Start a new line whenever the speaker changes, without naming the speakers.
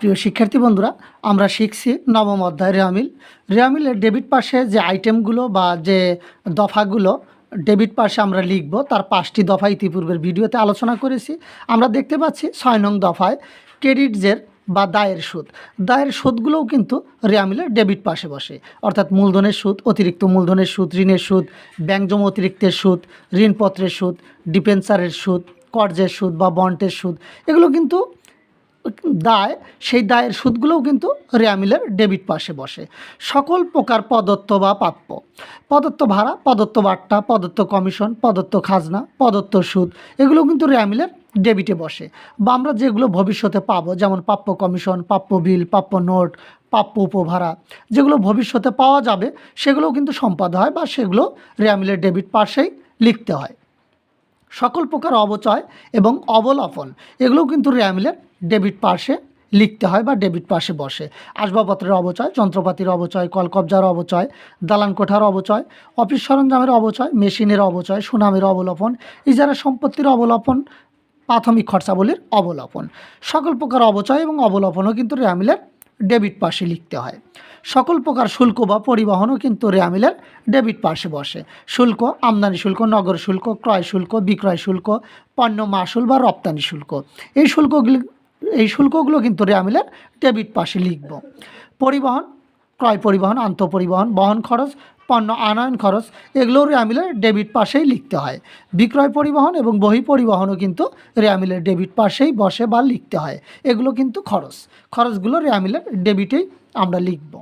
প্রিয় শিক্ষার্থী বন্ধুরা, আমরা শিখছি নবম অধ্যায় রেয়ামিল রেয়ামিলের ডেবিট পাশে যে আইটেমগুলো বা যে দফাগুলো, ডেবিট পাশে আমরা লিখব, তার পাঁচটি দফা ইতিপূর্বের ভিডিওতে আলোচনা করেছি। আমরা দেখতে পাচ্ছি ছয় নং দফায় ক্রেডিটসের বা দায়ের সুদ। দায়ের সুদগুলোও কিন্তু রেয়ামিলের ডেবিট পাশে বসে। অর্থাৎ মূলধনের সুদ, অতিরিক্ত মূলধনের সুদ, ঋণের সুদ, ব্যাংক জমা অতিরিক্তের সুদ, ঋণপত্রের সুদ, ডিপেন্সারের সুদ, কর্জের সুদ বা বন্ডের সুদ, এগুলো কিন্তু দায়, সেই দায়ের সুদগুলোও কিন্তু রেয়ামিলের ডেবিট পাশে বসে। সকল প্রকার প্রদত্ত বা প্রাপ্য। প্রদত্ত ভাড়া প্রদত্ত বাট্টা প্রদত্ত কমিশন প্রদত্ত খাজনা প্রদত্ত সুদ, এগুলো কিন্তু রেয়ামিলের ডেবিটে বসে। বা আমরা যেগুলো ভবিষ্যতে পাবো, যেমন প্রাপ্য কমিশন, প্রাপ্য বিল, প্রাপ্য নোট, প্রাপ্য উপভাড়া, যেগুলো ভবিষ্যতে পাওয়া যাবে, সেগুলোও কিন্তু সম্পাদ হয় বা সেগুলো রেয়ামিলের ডেবিট পাশেই লিখতে হয়। সকল প্রকার অবচয় এবং অবলপন এগুলোও কিন্তু রেয়ামিলের ডেবিট পাশে লিখতে হয় বা ডেবিট পাশে বসে। আসবাবপত্রের অবচয়, যন্ত্রপাতির অবচয়, কলকবজার অবচয় দালান কোঠার অবচয়, অফিস সরঞ্জামের অবচয়, মেশিনের অবচয়, সুনামের অবলপন ইজারা সম্পত্তির অবলপন প্রাথমিক খরচাবলীর অবলপন সকল প্রকার অবচয় এবং অবলপনও কিন্তু রেয়ামিলের ডেবিট পাশে লিখতে হয়। সকল প্রকার শুল্ক বা পরিবহনও কিন্তু রেয়ামিলের ডেবিট পাশে বসে। শুল্ক, আমদানি শুল্ক, নগর শুল্ক, ক্রয় শুল্ক, বিক্রয় শুল্ক, পণ্য মাসুল বা রপ্তানি শুল্ক। এই শুল্কগুলি শুল্কগুলো কিন্তু রেয়ামিলের ডেবিট পাশে লিখব। পরিবহন, ক্রয় পরিবহন আন্ত পরিবহন বহন খরচ, পণ্য আনয়ন খরচ এগুলোও রেয়ামিলের ডেবিট পাশেই লিখতে হয়। বিক্রয় পরিবহন এবং বহি পরিবহনও কিন্তু রেয়ামিলের ডেবিট পাশেই বসে বা লিখতে হয়। এগুলো কিন্তু খরচ। খরচগুলো রেয়ামিলের ডেবিটেই আমরা লিখব।